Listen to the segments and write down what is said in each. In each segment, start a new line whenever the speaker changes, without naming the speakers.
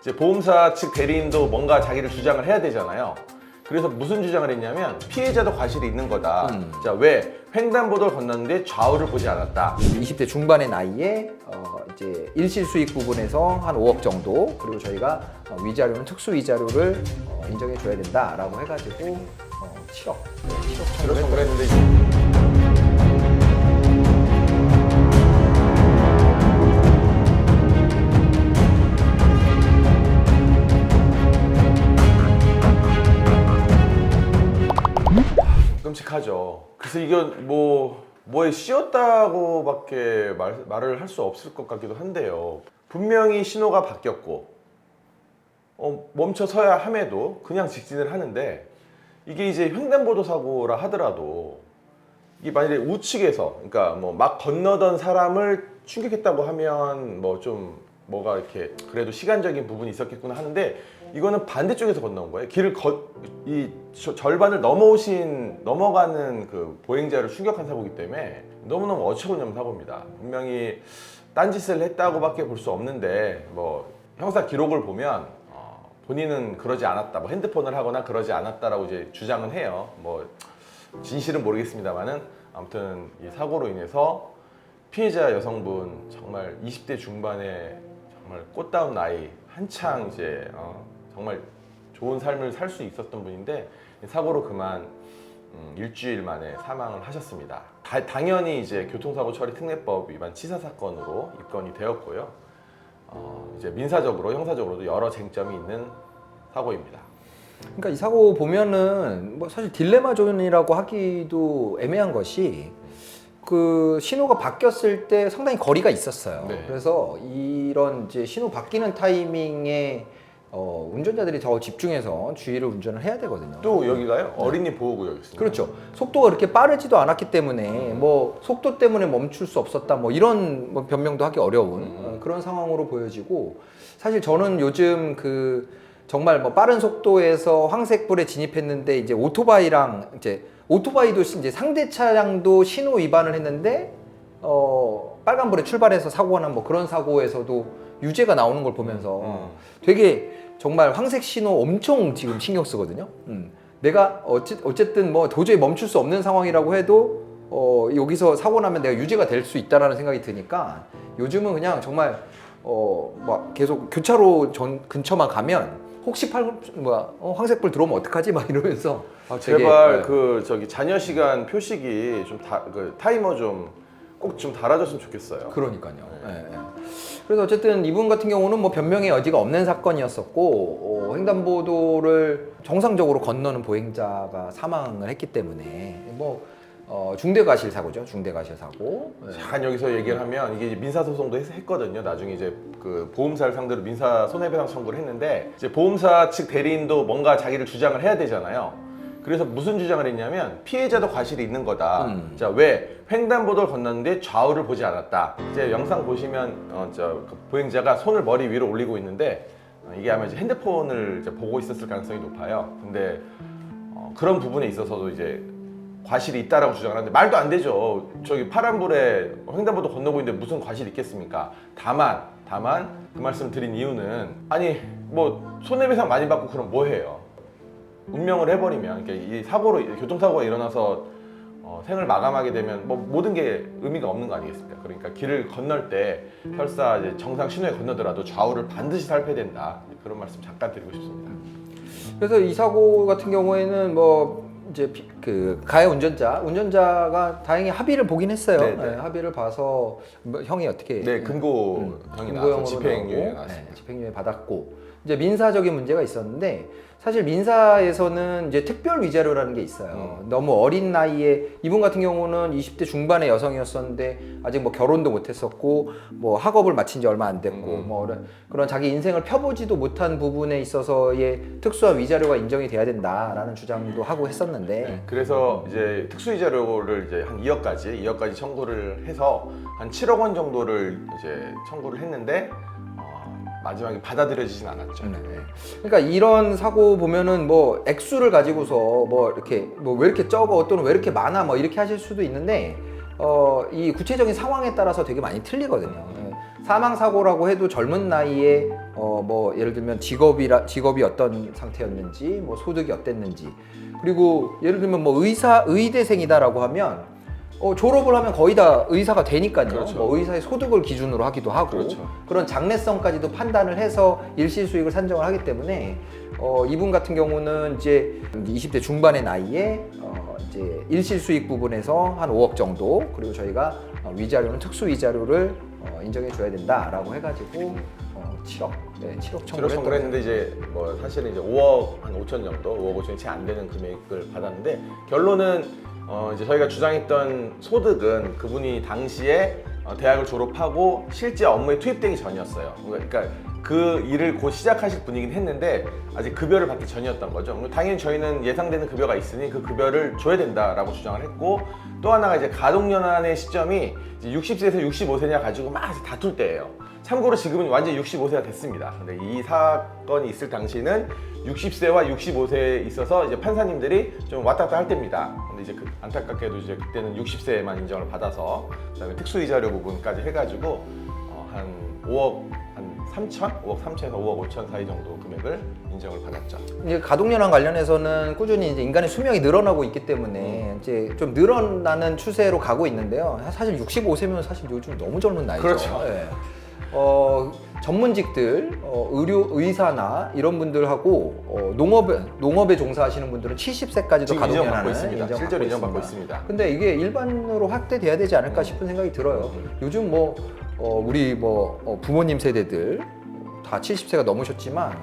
이제 보험사 측 대리인도 뭔가 자기를 주장을 해야 되잖아요. 그래서 무슨 주장을 했냐면 피해자도 과실이 있는 거다.
음.
자, 왜 횡단보도를 건넜는데 좌우를 보지 않았다.
20대 중반의 나이에 어, 이제 일시 수익 부분에서 한 5억 정도 그리고 저희가 어, 위자료는 특수 위자료를 어, 인정해 줘야 된다라고 해가지고 어, 7억 네, 7억
그래서
정도
그랬는데 끔찍하죠. 그래서 이건 뭐 뭐에 씌었다고밖에 말, 말을 할 수 없을 것 같기도 한데요. 분명히 신호가 바뀌었고 어, 멈춰 서야 함에도 그냥 직진을 하는데 이게 이제 횡단보도 사고라 하더라도 이게 만약에 우측에서 그러니까 뭐 막 건너던 사람을 충격했다고 하면 뭐 좀 뭐가 이렇게 그래도 시간적인 부분이 있었겠구나 하는데 이거는 반대쪽에서 건너온 거예요. 길을 거, 이 저- 절반을 넘어오신 넘어가는 그 보행자를 충격한 사고이기 때문에 너무너무 어처구니 없는 사고입니다. 분명히 딴짓을 했다고밖에 볼 수 없는데 뭐 형사 기록을 보면 어, 본인은 그러지 않았다. 뭐 핸드폰을 하거나 그러지 않았다라고 이제 주장은 해요. 뭐 진실은 모르겠습니다만은 아무튼 이 사고로 인해서 피해자 여성분 정말 20대 중반에 정말 꽃다운 나이 한창 이제 어, 정말 좋은 삶을 살 수 있었던 분인데 이 사고로 그만 음, 일주일 만에 사망을 하셨습니다. 다- 당연히 이제 교통사고 처리 특례법 위반 치사 사건으로 입건이 되었고요. 어, 이제 민사적으로 형사적으로도 여러 쟁점이 있는 사고입니다.
그러니까 이 사고 보면은 뭐 사실 딜레마 존이라고 하기도 애매한 것이 그 신호가 바뀌었을 때 상당히 거리가 있었어요.
네.
그래서 이런 이제 신호 바뀌는 타이밍에 어, 운전자들이 더 집중해서 주의를 운전을 해야 되거든요.
또 여기가요 어린이 보호구역 있습니다.
그렇죠. 속도가 그렇게 빠르지도 않았기 때문에 뭐 속도 때문에 멈출 수 없었다 뭐 이런 뭐 변명도 하기 어려운
음.
어, 그런 상황으로 보여지고 사실 저는 요즘 그 정말 뭐 빠른 속도에서 황색불에 진입했는데 이제 오토바이랑 이제 오토바이도 이제 상대 차량도 신호 위반을 했는데 어 빨간불에 출발해서 사고가 난 뭐 그런 사고에서도 유죄가 나오는 걸 보면서
음.
되게 정말 황색 신호 엄청 지금 신경 쓰거든요. 음. 내가 어찌, 어쨌든 뭐 도저히 멈출 수 없는 상황이라고 해도 어, 여기서 사고 나면 내가 유죄가 될 수 있다라는 생각이 드니까 요즘은 그냥 정말 어, 막 계속 교차로 전 근처만 가면 혹시 팔 뭐야 어, 황색불 들어오면 어떡하지 막 이러면서
아,
되게,
제발
네.
그 저기 자녀 시간 표식이 좀 다 그 타이머 좀 꼭 좀 달아줬으면 좋겠어요.
그러니까요. 예, 예. 그래서 어쨌든 이분 같은 경우는 뭐 변명의 여지가 없는 사건이었었고 어, 횡단보도를 정상적으로 건너는 보행자가 사망을 했기 때문에 뭐 어, 중대과실 사고죠. 중대과실 사고. 예.
잠깐 여기서 얘기를 하면 이게 이제 민사 소송도 했- 했거든요. 나중에 이제 그 보험사를 상대로 민사 손해배상 청구를 했는데 이제 보험사 측 대리인도 뭔가 자기를 주장을 해야 되잖아요. 그래서 무슨 주장을 했냐면 피해자도 과실이 있는 거다.
음.
자, 왜 횡단보도를 건넜는데 좌우를 보지 않았다. 이제 영상 보시면 어, 저 그 보행자가 손을 머리 위로 올리고 있는데 어, 이게 아마 이제 핸드폰을 이제 보고 있었을 가능성이 높아요. 근데 어, 그런 부분에 있어서도 이제 과실이 있다라고 주장을 하는데 말도 안 되죠. 저기 파란불에 횡단보도 건너고 있는데 무슨 과실이 있겠습니까? 다만 다만 그 말씀 드린 이유는 아니 뭐 손해배상 많이 받고 그럼 뭐 해요? 운명을 해버리면 그러니까 이 사고로 교통사고가 일어나서 어, 생을 마감하게 되면 뭐 모든 게 의미가 없는 거 아니겠습니까? 그러니까 길을 건널 때 설사 이제 정상 신호에 건너더라도 좌우를 반드시 살펴야 된다 그런 말씀 잠깐 드리고 싶습니다.
그래서 이 사고 같은 경우에는 뭐 이제 피- 그 가해 운전자 운전자가 다행히 합의를 보긴 했어요.
네, 네.
예, 합의를 봐서 뭐 형이 어떻게
네 금고 형이 나와서 집행유예 나왔습니다.
네, 집행유예 받았고 이제 민사적인 문제가 있었는데 사실 민사에서는 이제 특별 위자료라는 게 있어요.
음.
너무 어린 나이에 이분 같은 경우는 20대 중반의 여성이었었는데 아직 뭐 결혼도 못했었고 뭐 학업을 마친 지 얼마 안 됐고
음.
뭐 그런, 자기 인생을 펴보지도 못한 부분에 있어서의 특수한 위자료가 인정이 돼야 된다라는 주장도 하고 했었는데
네, 그래서 이제 특수이자료를 이제 한 2억까지 2억까지 청구를 해서 한 7억 원 정도를 이제 청구를 했는데 어, 마지막에 받아들여지진 않았죠.
네. 그러니까 이런 사고 보면은 뭐 액수를 가지고서 뭐 이렇게 뭐 왜 이렇게 적어 또는 왜 이렇게 많아 뭐 이렇게 하실 수도 있는데 어 이 구체적인 상황에 따라서 되게 많이 틀리거든요. 예. 사망 사고라고 해도 젊은 나이에 어 뭐 예를 들면 직업이라 직업이 어떤 상태였는지 뭐 소득이 어땠는지 그리고 예를 들면 뭐 의사 의대생이다라고 하면 어, 졸업을 하면 거의 다 의사가 되니까요.
그렇죠.
뭐 의사의 소득을 기준으로 하기도 하고
그렇죠.
그런 장래성까지도 판단을 해서 일시 수익을 산정을 하기 때문에 어, 이분 같은 경우는 이제 20대 중반의 나이에 어, 이제 일시 수익 부분에서 한 5억 정도 그리고 저희가 어, 위자료는 특수 위자료를 어, 인정해 줘야 된다라고 해가지고 어, 7억, 네, 7억
7억
청구를
했는데 이제 뭐 사실은 이제 5억 한 5천 정도, 5억 5천이 채 안 되는 금액을 받았는데 결론은 어 이제 저희가 주장했던 소득은 그분이 당시에 어, 대학을 졸업하고 실제 업무에 투입되기 전이었어요. 그러니까 그 일을 곧 시작하실 분이긴 했는데 아직 급여를 받기 전이었던 거죠. 당연히 저희는 예상되는 급여가 있으니 그 급여를 줘야 된다라고 주장을 했고 또 하나가 이제 가동연한의 시점이 이제 60세에서 65세냐 가지고 막 다툴 때예요. 참고로 지금은 완전 65세가 됐습니다. 근데 이 사건이 있을 당시는 60세와 65세에 있어서 이제 판사님들이 좀 왔다 갔다 할 때입니다. 근데 이제 그 안타깝게도 이제 그때는 60세만 인정을 받아서 그다음에 특수이자료 부분까지 해가지고 어, 한 5억 한 3천, 5억 3천에서 5억 5천 사이 정도 금액을 인정을 받았죠.
이제 가동연한 관련해서는 꾸준히 이제 인간의 수명이 늘어나고 있기 때문에 이제 좀 늘어나는 추세로 가고 있는데요. 사실 65세면 사실 요즘 너무 젊은 나이죠.
그렇죠.
예. 어, 전문직들, 어, 의료 의사나 이런 분들하고 어, 농업에 농업에 종사하시는 분들은 70세까지도
지금
가동연한을
인정받고 있습니다. 실제로 인정받고 있습니다.
근데 이게 일반으로 확대돼야 되지 않을까 싶은 생각이 들어요.
음.
요즘 뭐 어, 우리 뭐 어, 부모님 세대들 다 70세가 넘으셨지만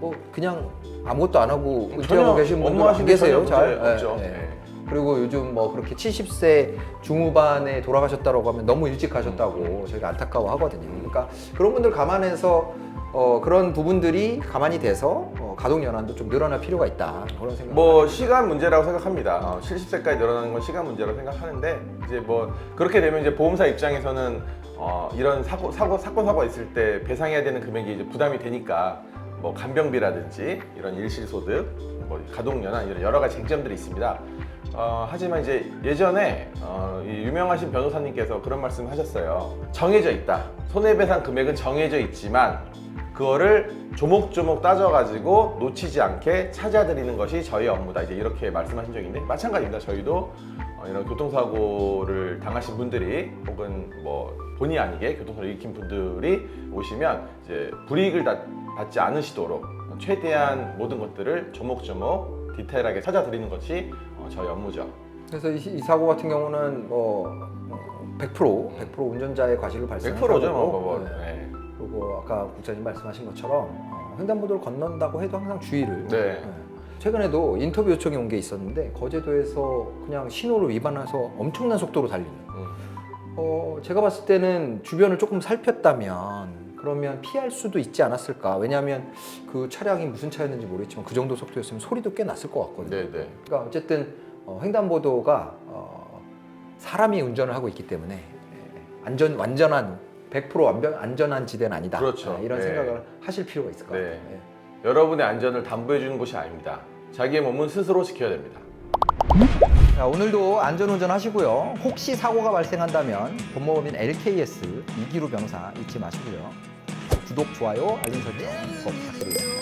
뭐 그냥 아무것도 안 하고 은퇴하고 계신 분들 안 계세요. 잘
없죠.
예, 예.
네.
그리고 요즘 뭐 그렇게 70세 중후반에 돌아가셨다고 하면 너무 일찍 가셨다고 저희가 안타까워 하거든요. 그러니까 그런 분들 감안해서 어, 그런 부분들이 가만히 돼서 어, 가동 연한도 좀 늘어날 필요가 있다 그런 생각.
뭐 시간 문제라고 생각합니다. 어, 70세까지 늘어나는 건 시간 문제라고 생각하는데 이제 뭐 그렇게 되면 이제 보험사 입장에서는 어, 이런 사고 사고 사건 사고가 있을 때 배상해야 되는 금액이 이제 부담이 되니까 뭐 간병비라든지 이런 일실소득, 뭐 가동연한 이런 여러 가지 쟁점들이 있습니다. 어, 하지만 이제 예전에 어, 이 유명하신 변호사님께서 그런 말씀을 하셨어요. 정해져 있다. 손해배상 금액은 정해져 있지만 그거를 조목조목 따져가지고 놓치지 않게 찾아드리는 것이 저희 업무다. 이제 이렇게 말씀하신 적이 있는데 마찬가지입니다. 저희도 어, 이런 교통사고를 당하신 분들이 혹은 뭐 본의 아니게 교통사고를 일으킨 분들이 오시면 이제 불이익을 다- 받지 않으시도록 최대한 모든 것들을 조목조목 디테일하게 찾아드리는 것이 어, 저희 업무죠.
그래서 이, 이 사고 같은 경우는 뭐 어, 100% 100% 운전자의 과실을 발생하고
100%죠. 뭐, 뭐, 뭐. 네.
그리고 아까 국장님 말씀하신 것처럼 어, 횡단보도를 건넌다고 해도 항상 주의를.
네.
최근에도 인터뷰 요청이 온 게 있었는데 거제도에서 그냥 신호를 위반해서 엄청난 속도로 달리는.
음.
어, 제가 봤을 때는 주변을 조금 살폈다면 그러면 피할 수도 있지 않았을까. 왜냐하면 그 차량이 무슨 차였는지 모르겠지만 그 정도 속도였으면 소리도 꽤 났을 것 같거든요.
네, 네.
그러니까 어쨌든 어, 횡단보도가 어, 사람이 운전을 하고 있기 때문에 예, 안전 완전한 100% 완전 안전한 지대는 아니다.
그렇죠.
예, 이런
네.
생각을 하실 필요가 있을 것
네.
같아요. 예.
여러분의 안전을 담보해 주는 곳이 아닙니다. 자기의 몸은 스스로 지켜야 됩니다.
자, 오늘도 안전운전 하시고요. 혹시 사고가 발생한다면 법무법인 LKS 이기루 변호사 잊지 마시고요. 구독, 좋아요, 알림 설정 꼭 부탁드립니다.